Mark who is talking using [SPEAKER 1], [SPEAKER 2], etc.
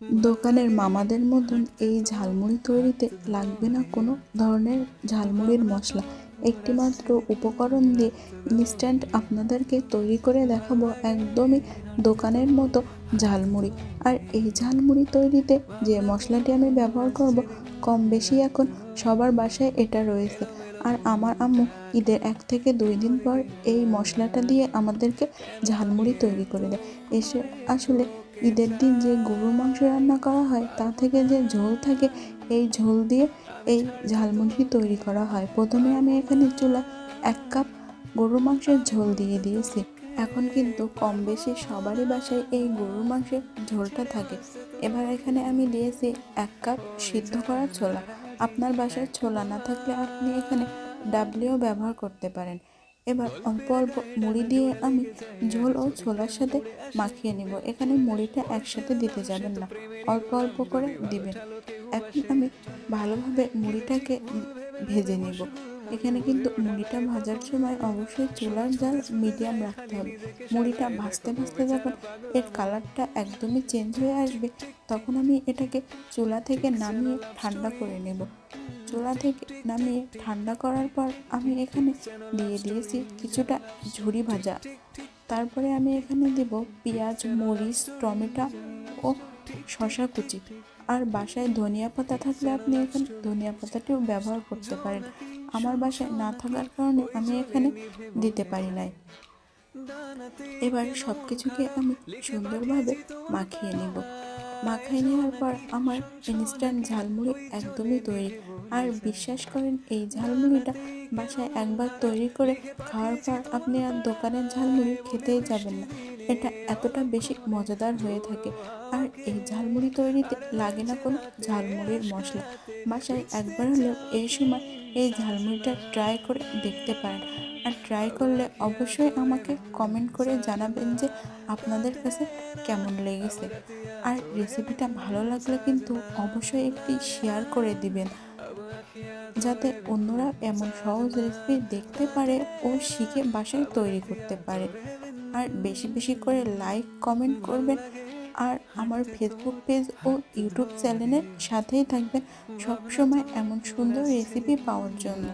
[SPEAKER 1] দোকানের মামাদের মতন এই ঝালমুড়ি তৈরিতে লাগবে না কোনো ধরনের ঝালমুড়ির মশলা। একটিমাত্র উপকরণ দিয়ে ইনস্ট্যান্ট আপনাদেরকে তৈরি করে দেখাবো একদমই দোকানের মতো ঝালমুড়ি। আর এই ঝালমুড়ি তৈরিতে যে মশলাটি আমি ব্যবহার করব, কম বেশি এখন সবার বাসায় এটা রয়েছে। আর আমার আম্মু ঈদের এক থেকে দুই দিন পর এই মশলাটা দিয়ে আমাদেরকে ঝালমুড়ি তৈরি করে দেয়। এসে আসলে ঈদের দিন যে গরুর মাংস রান্না করা হয়, তা থেকে যে ঝোল থাকে, এই ঝোল দিয়ে এই ঝালমুড়ি তৈরি করা হয়। প্রথমে আমি এখানে চুলা এক কাপ গরুর মাংসের ঝোল দিয়ে দিয়েছি। এখন কিন্তু কম বেশি সবারই বাসায় এই গরুর মাংসের ঝোলটা থাকে। এবার এখানে আমি দিয়েছি এক কাপ সিদ্ধ করা ছোলা। আপনার বাসায় ছোলা না থাকলে আপনি এখানে ডাবলিও ব্যবহার করতে পারেন। এবার অল্প অল্প মুড়ি দিয়ে আমি ঝোল ও ছোলার সাথে মাখিয়ে নিব। এখানে মুড়িটা একসাথে দিতে যাবেন না, অল্প অল্প করে দিবেন। এখন আমি ভালোভাবে মুড়িটাকে ভেজে নিব। এখানে কিন্তু মুড়িটা ভাজার সময় অবশ্যই চুলার জাল মিডিয়াম রাখতে হবে। মুড়িটা ভাজতে ভাজতে যখন এর কালারটা একদমই চেঞ্জ হয়ে আসবে, তখন আমি এটাকে চুলা থেকে নামিয়ে ঠান্ডা করে নেব। চুলা থেকে নামিয়ে ঠান্ডা করার পর আমি এখানে দিয়ে দিয়েছি কিছুটা ঝুরি ভাজা। তারপরে আমি এখানে দেব পেঁয়াজ, মরিচ, টমেটো ও শশা কুচি। আর বাসায় ধনিয়া পাতা থাকলে আপনি এখানে ধনিয়া পাতাটিও ব্যবহার করতে পারেন। আমার বাসায় না থাকার কারণে আমি এখানে দিতে পারি নাই। এবার সব কিছুকে আমি সুন্দরভাবে মাখিয়ে নেব। মাখিয়ে নেওয়ার পর আমার ইনস্ট্যান্ট ঝালমুড়ি একদমই তৈরি। আর বিশ্বাস করেন, এই ঝালমুড়িটা বাসায় একবার তৈরি করে খাওয়ার পর আপনি আর দোকানের ঝালমুড়ি খেতেই যাবেন না। এটা এতটা বেশি মজাদার হয়ে থাকে। আর এই ঝালমুড়ি তৈরিতে লাগে না কোনো ঝালমুড়ির মশলা। বাসায় একবার হলেও এই সময় এই ঝালমুড়িটা ট্রাই করে দেখতে পারেন। আর ট্রাই করলে অবশ্যই আমাকে কমেন্ট করে জানাবেন যে আপনাদের কাছে কেমন লেগেছে। আর রেসিপিটা ভালো লাগলে কিন্তু অবশ্যই একটি শেয়ার করে দিবেন, যাতে অন্যরা এমন সহজ রেসিপি দেখতে পারে ও শিখে বাসায় তৈরি করতে পারে। আর বেশি বেশি করে লাইক, কমেন্ট করবেন। আর আমার ফেসবুক পেজ ও ইউটিউব চ্যানেলের সাথেই থাকবেন সবসময় এমন সুন্দর রেসিপি পাওয়ার জন্য।